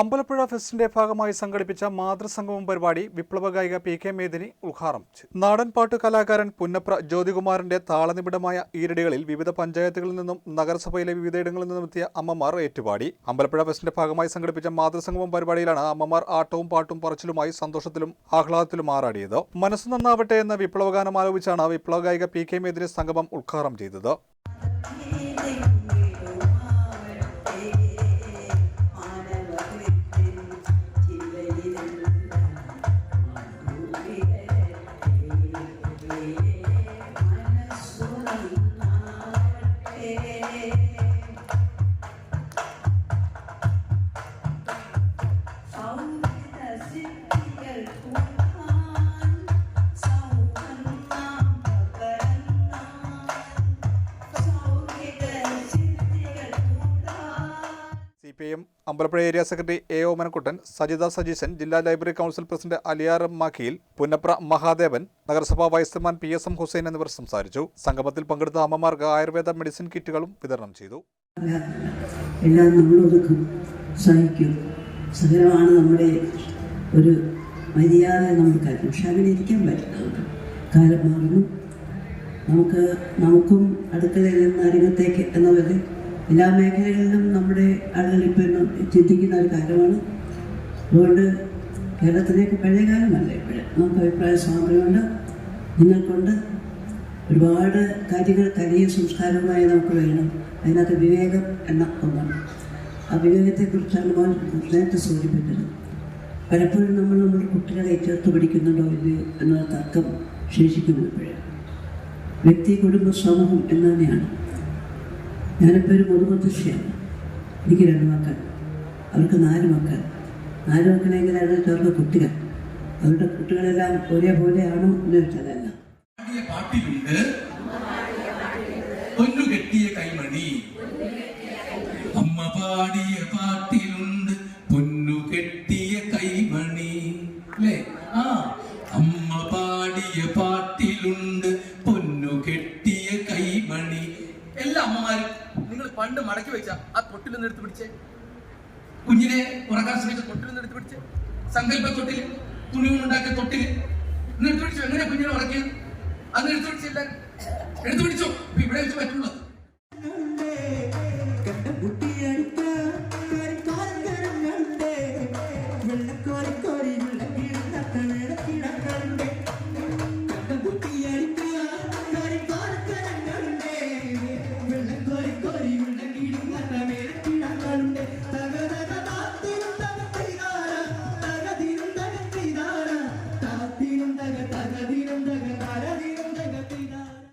അമ്പലപ്പുഴ ഫെസ്റ്റിന്റെ ഭാഗമായി സംഘടിപ്പിച്ച മാതൃസംഗമം പരിപാടി വിപ്ലവഗായിക പി കെ മേദിനി ഉദ്ഘാടനം ചെയ്തു. നാടൻപാട്ട് കലാകാരൻ പുന്നപ്ര ജ്യോതികുമാറിന്റെ താളനിബിഡമായ ഈരടികളിൽ വിവിധ പഞ്ചായത്തുകളിൽ നിന്നും നഗരസഭയിലെ വിവിധയിടങ്ങളിൽ നിന്നും എത്തിയ അമ്മമാർ ഏറ്റുപാടി. അമ്പലപ്പുഴ ഫെസ്റ്റിന്റെ ഭാഗമായി സംഘടിപ്പിച്ച മാതൃസംഗമം പരിപാടിയിലാണ് അമ്മമാർ ആട്ടവും പാട്ടും പറച്ചിലുമായി സന്തോഷത്തിലും ആഹ്ലാദത്തിലും ആറാടിയത്. മനസ്സ് നന്നാവട്ടെ എന്ന വിപ്ലവഗാനം ആലോചിച്ചാണ് വിപ്ലവഗായിക പി കെ മേദിനി സംഗമം ഉദ്ഘാടനം ചെയ്തത്. P M Ambalappuzha area secretary A Omanakuttan Sajitha Sajeeshan ജില്ലാ library council president Aliyar Makhiyil Punnapra Mahadevan നഗരസഭാ vice chairman P S M Hussain എന്നിവർ സംസാരിച്ചു. സംഗമത്തിൽ പങ്കെടുത്ത അമ്മമാർക്ക് ആയുർവേദ മെഡിസിൻ കിറ്റുകളും വിതരണം ചെയ്തു. എല്ലാം സഹിക്കും. നമ്മുടെ ഒരു മര്യാദ പറ്റില്ല നമുക്ക്. കാലം മാറുന്നു. നമുക്ക് നമുക്കും അടുക്കളയിൽ നിന്ന് അരങ്ങത്തേക്ക് എന്ന പോലെ എല്ലാ മേഖലകളിലും നമ്മുടെ ആളുകൾ ഇപ്പോൾ ചിന്തിക്കുന്ന ഒരു കാര്യമാണ്. അതുകൊണ്ട് കേരളത്തിലേക്ക് പഴയ കാലമല്ല ഇപ്പോഴും. നമുക്ക് അഭിപ്രായ സ്വാതന്ത്ര്യമുണ്ട്. നിങ്ങൾക്കുണ്ട്. ഒരുപാട് കാര്യങ്ങൾ കലിയ സംസ്കാരവുമായി നമുക്ക് വേണം. അതിനകത്ത് വിവേകം എന്ന ഒന്നാണ്. ആ വിവേകത്തെക്കുറിച്ചാണ് മോൻ നേരത്തെ സൂചിപ്പിച്ചത്. പലപ്പോഴും നമ്മൾ നമ്മുടെ കുട്ടികളെ ചേർത്ത് പിടിക്കുന്നുണ്ടോ ഇല്ലയോ എന്നുള്ള തർക്കം ശേഷിക്കുന്നു ഇപ്പോഴും. വ്യക്തി കുടുംബ സമൂഹം എന്ന് തന്നെയാണ് ഞാനിപ്പോൾ ഒരു മുതുമുത്തശ്ശിയാണ് എനിക്ക് രണ്ട് മക്കൾ. അവർക്ക് നാല് മക്കൾ. നാല് മക്കളെങ്കിലാണ് ചേർന്ന കുട്ടികൾ. അവരുടെ കുട്ടികളെല്ലാം ഒരേപോലെയാണോ എന്ന് ചോദിച്ചതല്ല പാടിയ പാട്ടിലുണ്ട്. പൊന്നു കെട്ടിയ കൈമണി. അമ്മ പാടിയ പാട്ടിലുണ്ട്. പൊന്നു കെട്ടിയ കൈമണി. അല്ലേ? ആ അമ്മ പാടിയ പാട്ടിലുണ്ട്. പൊന്നു കെട്ടിയ കൈമണി. എല്ലാ അമ്മമാരും പണ്ട് മടക്കി വെച്ച ആ തൊട്ടിൽ നിന്ന് എടുത്ത് പിടിച്ചേ? കുഞ്ഞിനെ ഉറക്കാൻ ശ്രമിച്ച തൊട്ടിൽ നിന്ന് എടുത്ത് പിടിച്ചേ? സങ്കല്പ തൊട്ടിൽ തുണി കൊണ്ടുണ്ടാക്കിയ തൊട്ടിൽ. ഒന്ന് എടുത്ത് പിടിച്ചു? എങ്ങനെ കുഞ്ഞിനെ ഉറക്കിയത്? അന്ന് എടുത്തു പിടിച്ചില്ല എടുത്തു പിടിച്ചോ? ഇവിടെ വെച്ച് പറ്റുള്ളൂ.